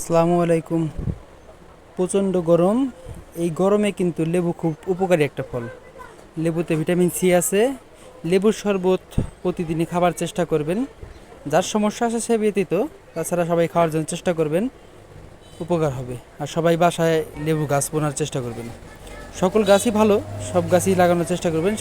আসসালামু আলাইকুম। প্রচণ্ড গরম। এই গরমে কিন্তু লেবু খুব উপকারী একটা ফল। লেবুতে ভিটামিন সি আছে। লেবুর শরবত প্রতিদিনই খাবার চেষ্টা করবেন। যার সমস্যা আছে সে ব্যতীত তাছাড়া সবাই খাওয়ার জন্য চেষ্টা করবেন। উপকার হবে। আর সবাই বাসায় লেবু গাছ বোনার চেষ্টা করবেন। সকল গাছই ভালো, সব গাছই লাগানোর চেষ্টা করবেন।